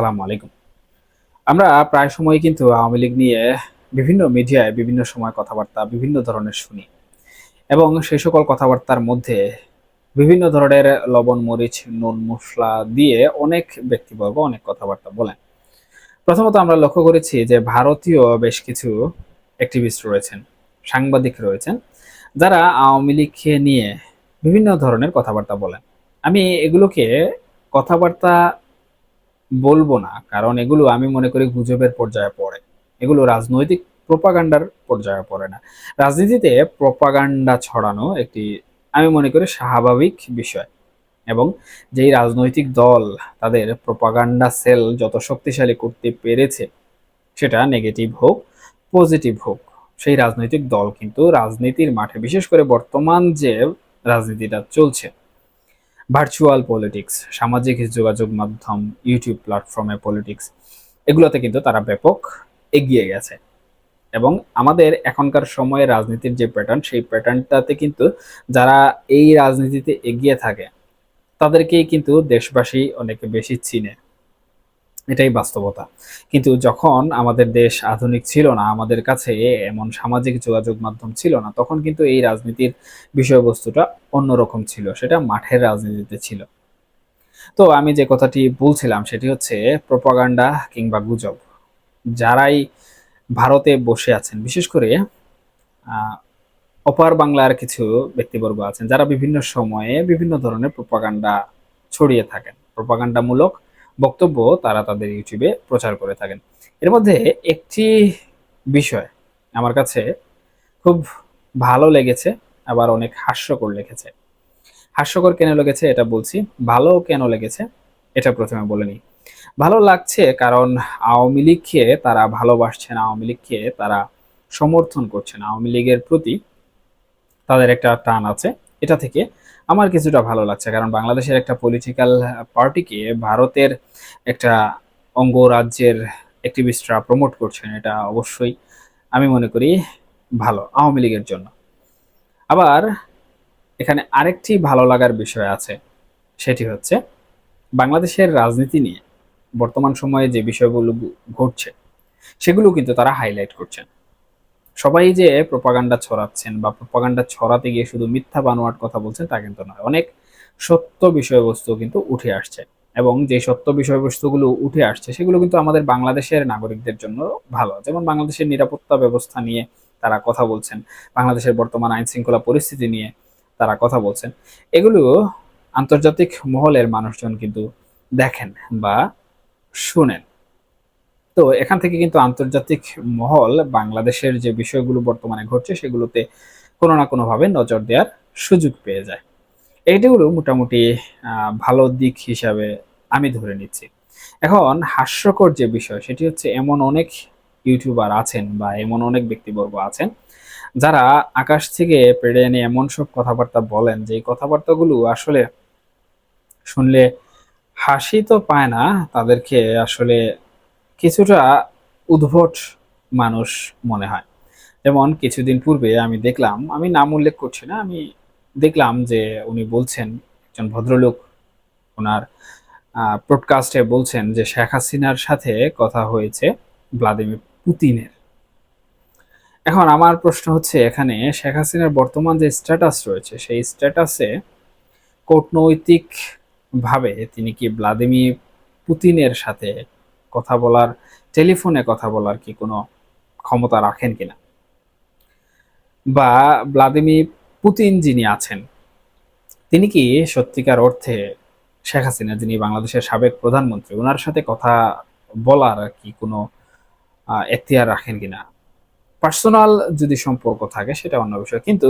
আসসালামু আলাইকুম। আমরা প্রায় সময় কিন্তু আওয়ামী লীগ নিয়ে বিভিন্ন মিডিয়ায় বিভিন্ন সময় কথাবার্তা বিভিন্ন ধরনের শুনি এবং সেই সকল কথাবার্তার মধ্যে বিভিন্ন ধরনের লবণ, মরিচ, নুন, মশলা দিয়ে অনেক ব্যক্তিবর্গ অনেক কথাবার্তা বলেন। প্রথমত আমরা লক্ষ্য করেছি যে ভারতীয় বেশ কিছু অ্যাক্টিভিস্ট রয়েছেন, সাংবাদিক রয়েছেন, যারা আওয়ামী লীগকে নিয়ে বিভিন্ন ধরনের কথাবার্তা বলেন। আমি এগুলোকে কথাবার্তা বলব না, কারণ এগুলো আমি মনে করি গুজবের পর্যায়ে পড়ে। এগুলো রাজনৈতিক প্রোপাগান্ডার পর্যায়ে পড়ে না। রাজনীতিতে প্রোপাগান্ডা ছড়ানো একটি, আমি মনে করি, স্বাভাবিক বিষয়। এবং যেই রাজনৈতিক দল তাদের প্রোপাগান্ডা সেল যত শক্তিশালী করতে পেরেছে, সেটা নেগেটিভ হোক, পজিটিভ হোক, সেই রাজনৈতিক দল কিন্তু রাজনীতির মাঠে, বিশেষ করে বর্তমান যে রাজনীতিটা চলছে ভার্চুয়াল পলিটিক্স সামাজিক যোগাযোগ মাধ্যম ইউটিউব প্ল্যাটফর্মে পলিটিক্স এগুলোতে কিন্তু তারা ব্যাপক এগিয়ে গেছে। এবং আমাদের এখনকার সময়ে রাজনীতির যে প্যাটার্ন সেই প্যাটার্নটাতে কিন্তু যারা এই রাজনীতিতে এগিয়ে থাকে, তাদেরকেই কিন্তু দেশবাসী অনেক বেশি চিনে। এটাই বাস্তবতা। কিন্তু যখন আমাদের দেশ আধুনিক ছিল না, আমাদের কাছে এমন সামাজিক যোগাযোগ মাধ্যম ছিল না, তখন কিন্তু এই রাজনীতির বিষয়বস্তুটা অন্যরকম ছিল, সেটা মাঠের রাজনীতিতে ছিল। তো আমি যে কথাটি বলছিলাম, সেটি হচ্ছে প্রপাগান্ডা কিংবা গুজব। যারাই ভারতে বসে আছেন, বিশেষ করে অপার বাংলার কিছু ব্যক্তিবর্গ আছেন, যারা বিভিন্ন সময়ে বিভিন্ন ধরনের প্রপাগান্ডা ছড়িয়ে থাকেন। প্রপাগান্ডামূলক বক্তব্য তারা তাদের ইউটিউবে প্রচার করে থাকেন। এর মধ্যে একটি বিষয় আমার কাছে খুব ভালো লেগেছে, আবার অনেক হাস্যকর লেগেছে। হাস্যকর কেন লেগেছে এটা বলছি, ভালো কেন লেগেছে এটা প্রথমে বলে নিই। ভালো লাগছে কারণ আওয়ামী লীগকে তারা ভালোবাসছেন, আওয়ামী লীগকে তারা সমর্থন করছেন, আওয়ামী লীগের প্রতি তাদের একটা টান আছে। এটা থেকে আমার কিছুটা ভালো লাগছে, কারণ বাংলাদেশের একটা পলিটিক্যাল পার্টিকে ভারতের একটা অঙ্গরাজ্যের অ্যাক্টিভিস্টরা প্রমোট করছেন, এটা অবশ্যই আমি মনে করি ভালো, আওয়ামী লীগের জন্য। আবার এখানে আরেকটি ভালো লাগার বিষয় আছে, সেটি হচ্ছে বাংলাদেশের রাজনীতি নিয়ে বর্তমান সময়ে যে বিষয়গুলো ঘটছে, সেগুলো কিন্তু তারা হাইলাইট করছেন। সবাই যে প্রপাগান্ডা ছড়াচ্ছেন বা প্রপাগান্ডা ছড়াতে গিয়ে শুধু মিথ্যা বানোয়াট কথা বলছেন তা কিন্তু নয়। অনেক সত্য বিষয়বস্তু কিন্তু উঠে আসছে এবং যে সত্য বিষয়বস্তুগুলো উঠে আসছে সেগুলো কিন্তু আমাদের বাংলাদেশের নাগরিকদের জন্য ভালো। যেমন বাংলাদেশের নিরাপত্তা ব্যবস্থা নিয়ে তারা কথা বলছেন, বাংলাদেশের বর্তমান আইন শৃঙ্খলা পরিস্থিতি নিয়ে তারা কথা বলছেন, এগুলো আন্তর্জাতিক মহলের মানুষজন কিন্তু দেখেন বা শুনেন। তো এখান থেকে কিন্তু আন্তর্জাতিক মহল বাংলাদেশের যে বিষয়গুলো বর্তমানে ঘটছে, সেগুলোতে কোনো না কোনোভাবে নজর দেওয়ার সুযোগ পেয়ে যায়। এইটাগুলো মোটামুটি ভালো দিক হিসাবে আমি ধরে নিচ্ছি। এখন হাস্যকর যে বিষয়, সেটি হচ্ছে এমন অনেক ইউটিউবার আছেন বা এমন অনেক ব্যক্তিবর্গ আছেন, যারা আকাশ থেকে পেড়ে এনে এমন সব কথাবার্তা বলেন যে এই কথাবার্তাগুলো আসলে শুনলে হাসি তো পায় না, তাদেরকে আসলে কিছুটা উদ্ভট মানুষ মনে হয়। যেমন কিছুদিন পূর্বে আমি দেখলাম, আমি নাম উল্লেখ করছি না, আমি দেখলাম যে উনি বলছেন, একজন ভদ্রলোক ওনার প্রডকাস্টে বলছেন যে শেখ হাসিনার সাথে কথা হয়েছে ভ্লাদিমির পুতিনের। এখন আমার প্রশ্ন হচ্ছে, এখানে শেখ হাসিনার বর্তমান যে স্ট্যাটাস রয়েছে, সেই স্ট্যাটাসে কূটনৈতিকভাবে তিনি কি ভ্লাদিমির পুতিনের সাথে কথা বলার, টেলিফোনে কথা বলার কি কোনো ক্ষমতা রাখেন কিনা? বা ভ্লাদিমির পুতিন যিনি আছেন, তিনি কি সত্যিকার অর্থে শেখ হাসিনা, যিনি বাংলাদেশের সাবেক প্রধানমন্ত্রী ওনার সাথে কথা বলার কি কোনো এখতিয়ার রাখেন কিনা? পার্সোনাল যদি সম্পর্ক থাকে সেটা অন্য বিষয়। কিন্তু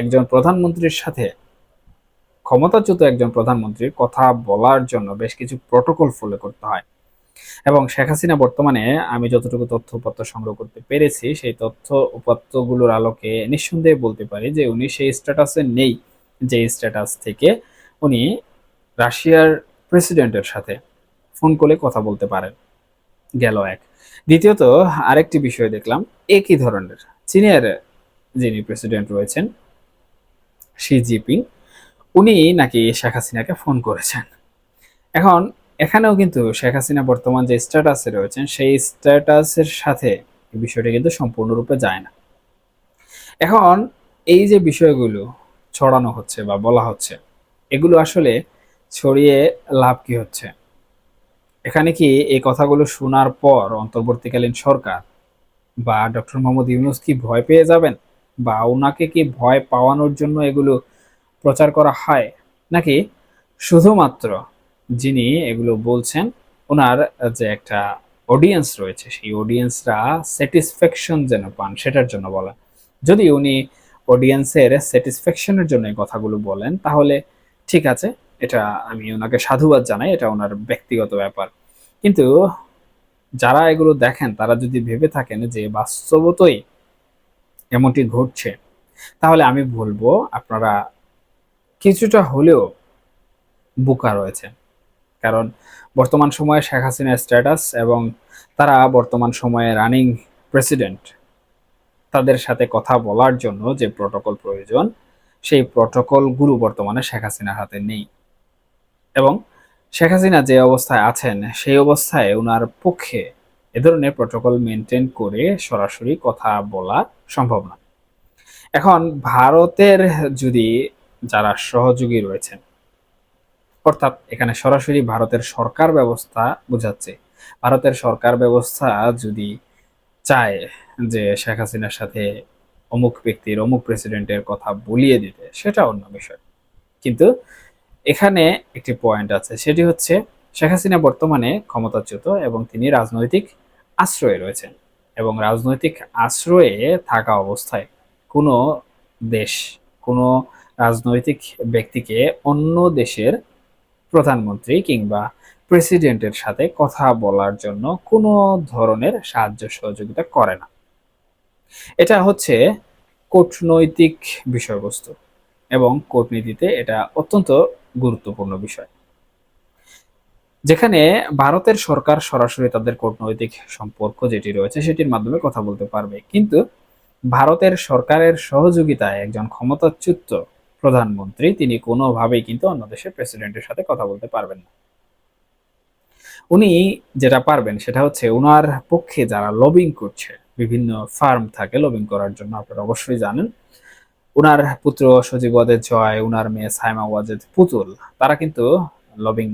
একজন প্রধানমন্ত্রীর সাথে ক্ষমতাচ্যুত একজন প্রধানমন্ত্রীর কথা বলার জন্য বেশ কিছু প্রটোকল ফলো করতে হয়। এবং শেখ হাসিনা বর্তমানে আমি যতটুকু তথ্য উপাত্ত সংগ্রহ করতে পেরেছি, সেই তথ্য উপাত্তগুলোর আলোকে নিঃসন্দেহে বলতে পারি যে উনি সেই স্ট্যাটাসে নেই, যে স্ট্যাটাস থেকে উনি রাশিয়ার প্রেসিডেন্টের সাথে ফোন করে কথা বলতে পারেন। গেল এক। দ্বিতীয়ত, আরেকটি বিষয় দেখলাম, একই ধরনের। চীনের যিনি প্রেসিডেন্ট রয়েছেন, শি জিপিং উনি নাকি শেখ হাসিনাকে ফোন করেছেন। এখন এখানেও কিন্তু শেখ হাসিনা বর্তমান যে স্ট্যাটাসে রয়েছেন, সেই স্ট্যাটাসের সাথে বিষয়টা কিন্তু সম্পূর্ণরূপে যায় না। এখন এই যে বিষয়গুলো ছড়ানো হচ্ছে বা বলা হচ্ছে, এগুলো আসলে ছড়িয়ে লাভ কি হচ্ছে? এখানে কি এই কথাগুলো শোনার পর অন্তর্বর্তীকালীন সরকার বা ডক্টর মোহাম্মদ ইউনুস কি ভয় পেয়ে যাবেন? বা ওনাকে কি ভয় পাওয়ানোর জন্য এগুলো প্রচার করা হয়? নাকি শুধুমাত্র যিনি এগুলো বলছেন, ওনার যে একটা অডিয়েন্স রয়েছে, সেই অডিয়েন্সরা স্যাটিসফ্যাকশন যেন পান, সেটার জন্য বলা। যদি উনি অডিয়েন্সের স্যাটিসফ্যাকশনের জন্য কথাগুলো বলেন, তাহলে ঠিক আছে, এটা আমি ওনাকে সাধুবাদ জানাই, এটা ওনার ব্যক্তিগত ব্যাপার। কিন্তু যারা এগুলো দেখেন, তারা যদি ভেবে থাকেন যে বাস্তবতই এমনটি ঘটছে, তাহলে আমি বলব আপনারা কিছুটা হলেও বোকা রয়েছে কারণ বর্তমান সময়ে শেখ হাসিনার স্ট্যাটাস এবং তারা বর্তমান সময়ে রানিং প্রেসিডেন্ট তাদের সাথে কথা বলার জন্য যে প্রটোকল প্রয়োজন, সেই প্রটোকলগুলো বর্তমানে শেখ হাসিনার হাতে নেই। এবং শেখ হাসিনা যে অবস্থায় আছেন, সেই অবস্থায় ওনার পক্ষে এ ধরনের প্রটোকল মেনটেন করে সরাসরি কথা বলা সম্ভব না। এখন ভারতের যদি যারা সহযোগী রয়েছেন অর্থাৎ এখানে সরাসরি ভারতের সরকার ব্যবস্থা বোঝাচ্ছে। ভারতের সরকার ব্যবস্থা যদি চায় যে শেখ হাসিনার সাথে অমুক ব্যক্তির, অমুক প্রেসিডেন্টের কথা বলিয়ে দিতে, সেটা অন্য বিষয়। কিন্তু এখানে একটি পয়েন্ট আছে, সেটি হচ্ছে শেখ হাসিনা বর্তমানে ক্ষমতাচ্যুত এবং তিনি রাজনৈতিক আশ্রয়ে রয়েছেন এবং রাজনৈতিক আশ্রয়ে থাকা অবস্থায় কোনো দেশ, কোনো রাজনৈতিক ব্যক্তিকে অন্য দেশের প্রধানমন্ত্রী কিংবা প্রেসিডেন্টের সাথে কথা বলার জন্য কোনো ধরনের সাহায্য সহযোগিতা করে না। এটা হচ্ছে কূটনৈতিক বিষয়বস্তু এবং কূটনীতিতে এটা অত্যন্ত গুরুত্বপূর্ণ বিষয়। যেখানে ভারতের সরকার সরাসরি তাদের কূটনৈতিক সম্পর্ক যেটি রয়েছে সেটির মাধ্যমে কথা বলতে পারবে। কিন্তু ভারতের সরকারের সহযোগিতায় একজন ক্ষমতাচ্যুত প্রধানমন্ত্রী, তিনি কোনোভাবেই কিন্তু অন্য দেশের প্রেসিডেন্টের সাথে কথা বলতে পারবেন না। উনি যেটা পারবেন সেটা হচ্ছে ওনার পক্ষে যারা লবিং করছে, বিভিন্ন ফার্ম থাকে লবিং করার জন্য, আপনারা অবশ্যই জানেন। উনার পুত্র সজীব ওয়াজেদ জয়, উনার মেয়ে সাইমা ওয়াজেদ পুতুল, তারা কিন্তু লবিং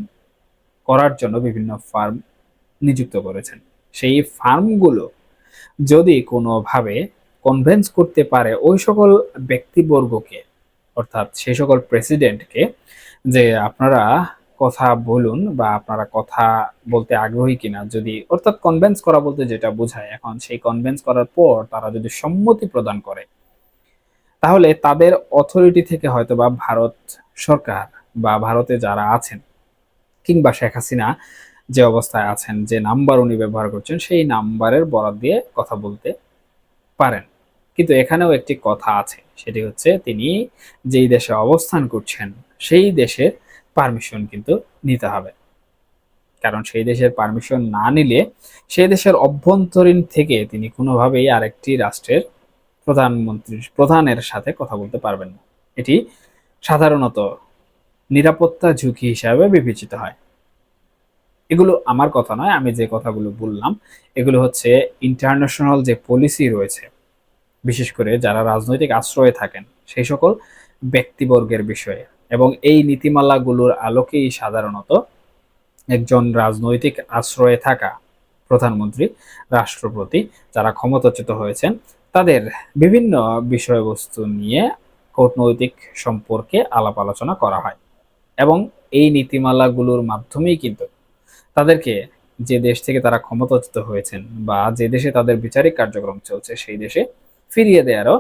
করার জন্য বিভিন্ন ফার্ম নিযুক্ত করেছেন। সেই ফার্মগুলো যদি কোনোভাবে কনভেন্স করতে পারে, ওই সকল ব্যক্তিবর্গকে অর্থাৎ সেই সকল প্রেসিডেন্টকে যে আপনারা কথা বলুন বা আপনারা কথা বলতে আগ্রহী কিনা, যদি অর্থাৎ কনভেন্স করা বলতে যেটা বোঝায়, এখন সেই কনভেন্স করার পর তারা যদি সম্মতি প্রদান করে, তাহলে তাদের অথরিটি থেকে হয়তো বা ভারত সরকার বা ভারতে যারা আছেন কিংবা শেখ হাসিনা যে অবস্থায় আছেন, যে নাম্বার উনি ব্যবহার করছেন, সেই নাম্বারের বরাদ দিয়ে কথা বলতে পারেন। কিন্তু এখানেও একটি কথা আছে, সেটি হচ্ছে তিনি যেই দেশে অবস্থান করছেন, সেই দেশের পারমিশন কিন্তু নিতে হবে। কারণ সেই দেশের পারমিশন না নিলে সেই দেশের অভ্যন্তরীণ থেকে তিনি কোনোভাবেই আরেকটি রাষ্ট্রের প্রধানমন্ত্রীর প্রধানের সাথে কথা বলতে পারবেন না। এটি সাধারণত নিরাপত্তা ঝুঁকি হিসাবে বিবেচিত হয়। এগুলো আমার কথা নয়, আমি যে কথাগুলো বললাম, এগুলো হচ্ছে ইন্টারন্যাশনাল যে পলিসি রয়েছে বিশেষ করে যারা রাজনৈতিক আশ্রয়ে থাকেন, সেই সকল ব্যক্তিবর্গের বিষয়ে। এবং এই নীতিমালাগুলোর আলোকেই সাধারণত একজন রাজনৈতিক আশ্রয়ে থাকা প্রধানমন্ত্রী, রাষ্ট্রপতি যারা ক্ষমতাচ্যুত হয়েছেন, তাদের বিভিন্ন বিষয়বস্তু নিয়ে কূটনৈতিক সম্পর্কে আলাপ আলোচনা করা হয়। এবং এই নীতিমালাগুলোর মাধ্যমেই কিন্তু তাদেরকে যে দেশ থেকে তারা ক্ষমতাচ্যুত হয়েছেন বা যে দেশে তাদের বিচারিক কার্যক্রম চলছে, সেই দেশে ফিরিয়ে দেওয়ারও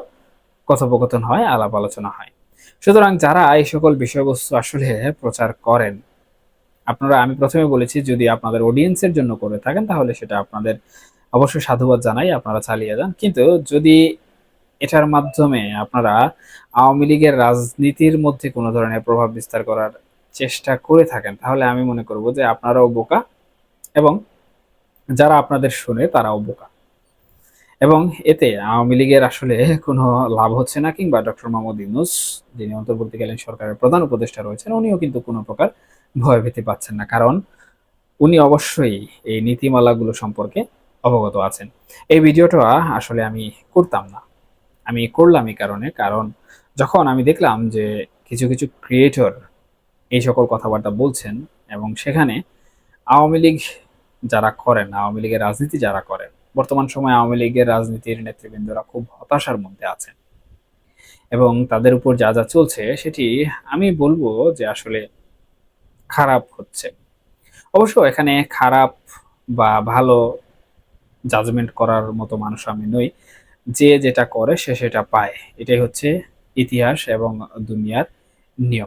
কথোপকথন হয়, আলাপ আলোচনা হয়। সুতরাং যারা এই সকল বিষয়বস্তু আসলে প্রচার করেন, আপনারা, আমি প্রথমে বলেছি, যদি আপনাদের অডিয়েন্সের জন্য করে থাকেন, তাহলে সেটা আপনাদের অবশ্যই সাধুবাদ জানাই, আপনারা চালিয়ে যান। কিন্তু যদি এটার মাধ্যমে আপনারা আওয়ামী লীগের রাজনীতির মধ্যে কোনো ধরনের প্রভাব বিস্তার করার চেষ্টা করে থাকেন, তাহলে আমি মনে করব যে আপনারাও বোকা এবং যারা আপনাদের শুনে তারাও বোকা। এবং এতে আওয়ামী লীগের আসলে কোনো লাভ হচ্ছে না কিংবা ডক্টর মোহাম্মদ ইউনুস, যিনি অন্তর্বর্তীকালীন সরকারের প্রধান উপদেষ্টা রয়েছেন, উনিও কিন্তু কোনো প্রকার ভয় ভীতি পাচ্ছেন না। কারণ উনি অবশ্যই এই নীতিমালাগুলো সম্পর্কে অবগত আছেন। এই ভিডিওটা আসলে আমি করতাম না। আমি করলাম এই কারণে। কারণ যখন আমি দেখলাম যে কিছু কিছু ক্রিয়েটর এই সকল কথাবার্তা বলছেন এবং সেখানে আওয়ামী লীগ যারা করেন, আওয়ামী লীগের রাজনীতি যারা করেন বর্তমান সময়ে আওয়ামী লীগের রাজনীতির নেতৃবৃন্দরা খুব হতাশার মধ্যে আছেন। এবং তাদের উপর যা যা চলছে সেটি আমি বলব যে আসলে খারাপ হচ্ছে। অবশ্য এখানে খারাপ বা ভালো জাজমেন্ট করার মতো মানুষ আমি নই। যে যেটা করে সে সেটা পায়। এটাই হচ্ছে ইতিহাস এবং দুনিয়ার নিয়ম।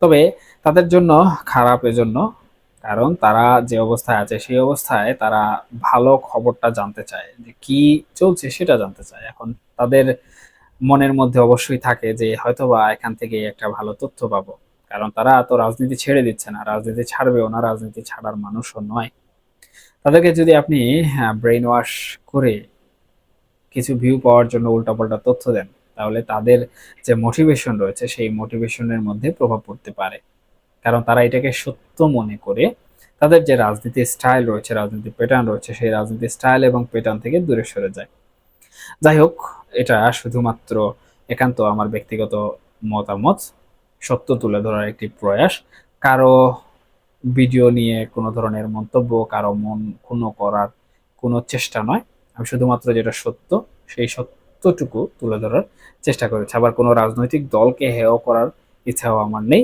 তবে তাদের জন্য খারাপ এজন্য কারণ তারা যে অবস্থায় আছে, সেই অবস্থায় তারা ভালো খবরটা জানতে চায় যে কি চলছে সেটা জানতে চায়। এখন তাদের মনের মধ্যে অবশ্যই থাকে যে হয়তোবা এখান থেকে একটা ভালো তথ্য পাবো। কারণ তারা তো রাজনীতি ছেড়ে দিচ্ছে না, রাজনীতি ছাড়বেও না, রাজনীতি ছাড়ার মানুষও নয়। তাদেরকে যদি আপনি ব্রেইন ওয়াশ করে কিছু ভিউ পাওয়ার জন্য উল্টাপাল্টা তথ্য দেন, তাহলে তাদের যে মোটিভেশন রয়েছে, সেই মোটিভেশনের মধ্যে প্রভাব পড়তে পারে। কারণ তারা এটাকে সত্য মনে করে তাদের যে রাজনীতি স্টাইল রয়েছে, রাজনীতি প্যাটার্ন রয়েছে, সেই রাজনীতি স্টাইল এবং প্যাটার্ন থেকে দূরে সরে যায়। যাই হোক, এটা শুধুমাত্র একান্ত আমার ব্যক্তিগত মতামত। সত্য তুলে ধরার একটি প্রয়াস। কারও ভিডিও নিয়ে কোনো ধরনের মন্তব্য, কারও মন ক্ষুণ্ণ করার কোনো চেষ্টা নয়। আমি শুধুমাত্র যেটা সত্য, সেই সত্যটুকু তুলে ধরার চেষ্টা করেছি। আবার কোনো রাজনৈতিক দলকে হেয় করার ইচ্ছাও আমার নেই।